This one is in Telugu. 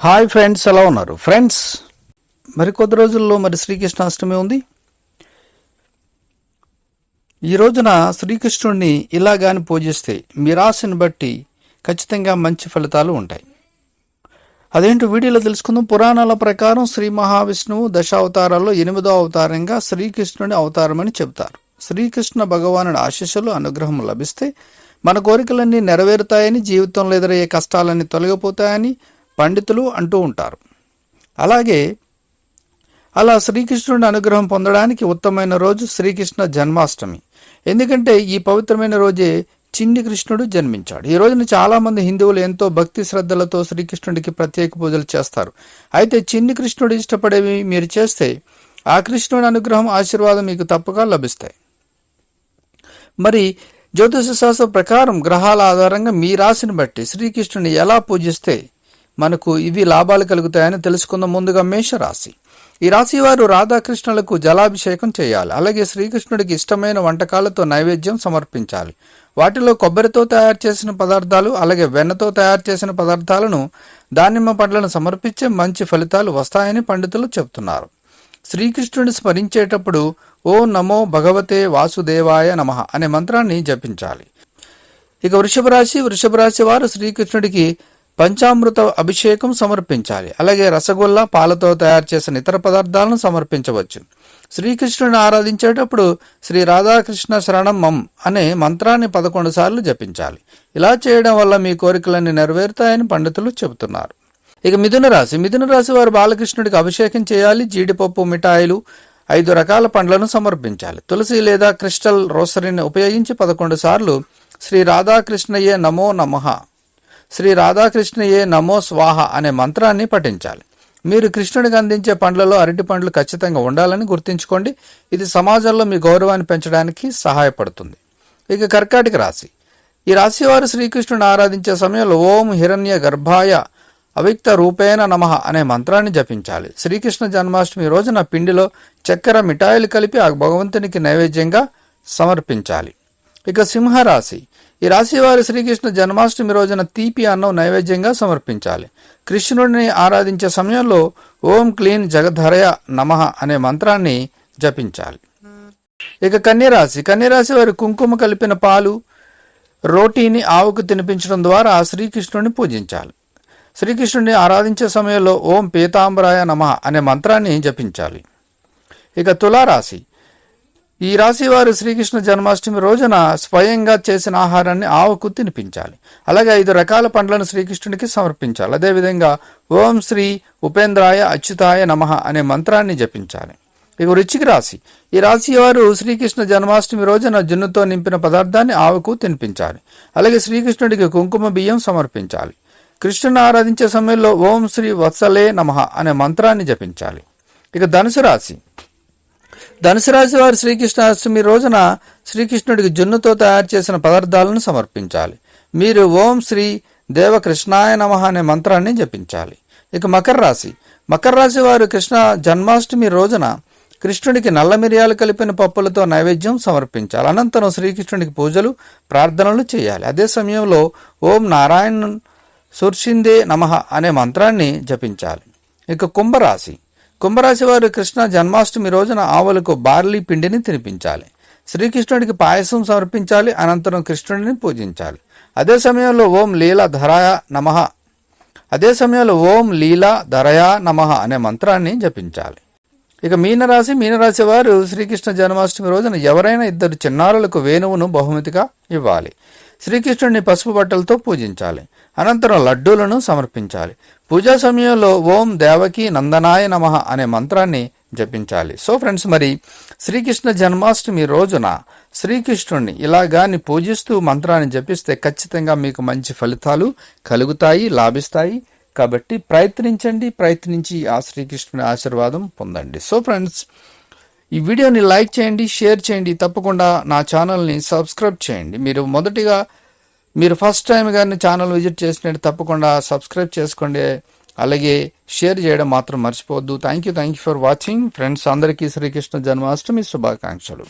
హాయ్ ఫ్రెండ్స్ ఎలా ఉన్నారు? ఫ్రెండ్స్ మరి కొద్ది రోజుల్లో మరి శ్రీకృష్ణాష్టమి ఉంది. ఈ రోజున శ్రీకృష్ణుడిని ఇలా గాని పూజిస్తే మీ రాశిని బట్టి ఖచ్చితంగా మంచి ఫలితాలు ఉంటాయి. అదేంటో వీడియోలో తెలుసుకుందాం. పురాణాల ప్రకారం శ్రీ మహావిష్ణువు దశావతారాల్లో ఎనిమిదో అవతారంగా శ్రీకృష్ణుని అవతారమని చెబుతారు. శ్రీకృష్ణ భగవానుడి ఆశీస్సులు అనుగ్రహం లభిస్తే మన కోరికలన్నీ నెరవేరుతాయని జీవితంలో ఎదురయ్యే కష్టాలన్నీ తొలగిపోతాయని పండితులు అంటూ ఉంటారు. అలాగే అలా శ్రీకృష్ణుడి అనుగ్రహం పొందడానికి ఉత్తమమైన రోజు శ్రీకృష్ణ జన్మాష్టమి. ఎందుకంటే ఈ పవిత్రమైన రోజే చిన్ని కృష్ణుడు జన్మించాడు. ఈ రోజున చాలా మంది హిందువులు ఎంతో భక్తి శ్రద్ధలతో శ్రీకృష్ణుడికి ప్రత్యేక పూజలు చేస్తారు. అయితే చిన్ని కృష్ణుడు ఇష్టపడేవి మీరు చేస్తే ఆ కృష్ణుడి అనుగ్రహం ఆశీర్వాదం మీకు తప్పక లభిస్తాయి. మరి జ్యోతిష శాస్త్ర ప్రకారం గ్రహాల ఆధారంగా మీ రాశిని బట్టి శ్రీకృష్ణుని ఎలా పూజిస్తే మనకు ఇవి లాభాలు కలుగుతాయని తెలుసుకుందాం ముందుగా మేషరాశి. ఈ రాశి వారు రాధాకృష్ణులకు జలాభిషేకం చేయాలి. అలాగే శ్రీకృష్ణుడికి ఇష్టమైన వంటకాలతో నైవేద్యం సమర్పించాలి. వాటిలో కొబ్బరితో తయారు చేసిన పదార్థాలు అలాగే వెన్నతో తయారు చేసిన పదార్థాలను దానిమ్మ పండ్లను సమర్పించే మంచి ఫలితాలు వస్తాయని పండితులు చెబుతున్నారు. శ్రీకృష్ణుడిని స్మరించేటప్పుడు ఓ నమో భగవతే వాసుదేవాయ నమః అనే మంత్రాన్ని జపించాలి. ఇక వృషభ రాశి వృషభ రాశి వారు శ్రీకృష్ణుడికి పంచామృత అభిషేకం సమర్పించాలి. అలాగే రసగుల్లా పాలతో తయారు చేసిన ఇతర పదార్థాలను సమర్పించవచ్చు. శ్రీకృష్ణుని ఆరాధించేటప్పుడు శ్రీ రాధాకృష్ణ శరణం మం అనే మంత్రాన్ని పదకొండు సార్లు జపించాలి. ఇలా చేయడం వల్ల మీ కోరికలన్నీ నెరవేరుతాయని పండితులు చెబుతున్నారు. ఇక మిథున రాశి. మిథున రాశి వారు బాలకృష్ణుడికి అభిషేకం చేయాలి జీడిపప్పు మిఠాయిలు ఐదు రకాల పండ్లను సమర్పించాలి. తులసి లేదా క్రిస్టల్ రోసరీని ఉపయోగించి పదకొండు సార్లు శ్రీ రాధాకృష్ణయే నమో నమః శ్రీ రాధాకృష్ణయే నమో స్వాహ అనే మంత్రాన్ని పఠించాలి. మీరు కృష్ణుడికి అందించే పండ్లలో అరటి పండ్లు ఖచ్చితంగా ఉండాలని గుర్తుంచుకోండి. ఇది సమాజంలో మీ గౌరవాన్ని పెంచడానికి సహాయపడుతుంది. ఇక కర్కాటక రాశి. ఈ రాశి వారు శ్రీకృష్ణుని ఆరాధించే సమయంలో ఓం హిరణ్య గర్భాయ అవిక్త రూపేణ నమః అనే మంత్రాన్ని జపించాలి. శ్రీకృష్ణ జన్మాష్టమి రోజున పిండిలో చక్కెర మిఠాయిలు కలిపి ఆ భగవంతునికి నైవేద్యంగా సమర్పించాలి. ఇక సింహరాశి. ఈ రాశి వారి శ్రీకృష్ణ జన్మాష్టమి రోజున తీపి అన్నం నైవేద్యంగా సమర్పించాలి. కృష్ణుడిని ఆరాధించే సమయంలో ఓం క్లీన్ జగధరయ నమః అనే మంత్రాన్ని జపించాలి. ఇక కన్యరాశి. కన్యరాశి వారి కుంకుమ కలిపిన పాలు రోటీని ఆవుకు తినిపించడం ద్వారా శ్రీకృష్ణుడిని పూజించాలి. శ్రీకృష్ణుడిని ఆరాధించే సమయంలో ఓం పీతాంబరాయ నమః అనే మంత్రాన్ని జపించాలి. ఇక తులారాశి. ఈ రాశి వారు శ్రీకృష్ణ జన్మాష్టమి రోజున స్వయంగా చేసిన ఆహారాన్ని ఆవుకు తినిపించాలి. అలాగే ఐదు రకాల పండ్లను శ్రీకృష్ణుడికి సమర్పించాలి. అదేవిధంగా ఓం శ్రీ ఉపేంద్రాయ అచ్యుతాయ నమః అనే మంత్రాన్ని జపించాలి. ఇక వృచ్చిక రాశి. ఈ రాశి వారు శ్రీకృష్ణ జన్మాష్టమి రోజున జున్నుతో నింపిన పదార్థాన్ని ఆవుకు తినిపించాలి. అలాగే శ్రీకృష్ణుడికి కుంకుమ బియ్యం సమర్పించాలి. కృష్ణుని ఆరాధించే సమయంలో ఓం శ్రీ వత్సలే నమః అనే మంత్రాన్ని జపించాలి. ఇక ధనుసు రాశి. ధనుసు రాశి వారు శ్రీకృష్ణాష్టమి రోజున శ్రీకృష్ణుడికి జున్నుతో తయారు చేసిన పదార్థాలను సమర్పించాలి. మీరు ఓం శ్రీ దేవకృష్ణాయ నమః అనే మంత్రాన్ని జపించాలి. ఇక మకర రాశి. మకర రాశి వారు కృష్ణ జన్మాష్టమి రోజున కృష్ణుడికి నల్ల మిరియాలు కలిపిన పప్పులతో నైవేద్యం సమర్పించాలి. అనంతరం శ్రీకృష్ణుడికి పూజలు ప్రార్థనలు చేయాలి. అదే సమయంలో ఓం నారాయణ సుర్షిందే నమః అనే మంత్రాన్ని జపించాలి. ఇక కుంభరాశి. కుంభరాశి వారు కృష్ణ జన్మాష్టమి రోజున ఆవులకు బార్లీ పిండిని తినిపించాలి. శ్రీకృష్ణుడికి పాయసం సమర్పించాలి అనంతరం కృష్ణుడిని పూజించాలి. అదే సమయంలో ఓం లీలా ధరాయ నమః. అదే సమయంలో ఓం లీలా ధరయా నమః అనే మంత్రాన్ని జపించాలి. ఇక మీనరాశి మీనరాశి వారు శ్రీకృష్ణ జన్మాష్టమి రోజున ఎవరైనా ఇద్దరు చిన్నారులకు వేణువును బహుమతిగా ఇవ్వాలి. శ్రీకృష్ణుడిని పసుపు బట్టలతో పూజించాలి. అనంతరం లడ్డూలను సమర్పించాలి. పూజా సమయంలో ఓం దేవకి నందనాయ నమః అనే మంత్రాన్ని జపించాలి. సో ఫ్రెండ్స్ మరి శ్రీకృష్ణ జన్మాష్టమి రోజున శ్రీకృష్ణుడిని ఇలాగాని పూజిస్తూ మంత్రాన్ని జపిస్తే ఖచ్చితంగా మీకు మంచి ఫలితాలు కలుగుతాయి లాభిస్తాయి. కాబట్టి ప్రయత్నించండి ప్రయత్నించి ఆ శ్రీకృష్ణుని ఆశీర్వాదం పొందండి. సో ఫ్రెండ్స్ ఈ వీడియోని లైక్ చేయండి షేర్ చేయండి తప్పకుండా నా ఛానల్ని సబ్స్క్రైబ్ చేయండి. మీరు మొదటిగా మీరు ఫస్ట్ టైం కానీ ఛానల్ విజిట్ చేసినట్టు తప్పకుండా సబ్స్క్రైబ్ చేసుకోండి. అలాగే షేర్ చేయడం మాత్రం మర్చిపోవద్దు. Thank you thank you for watching friends అందరికీ శ్రీకృష్ణ జన్మాష్టమి శుభాకాంక్షలు.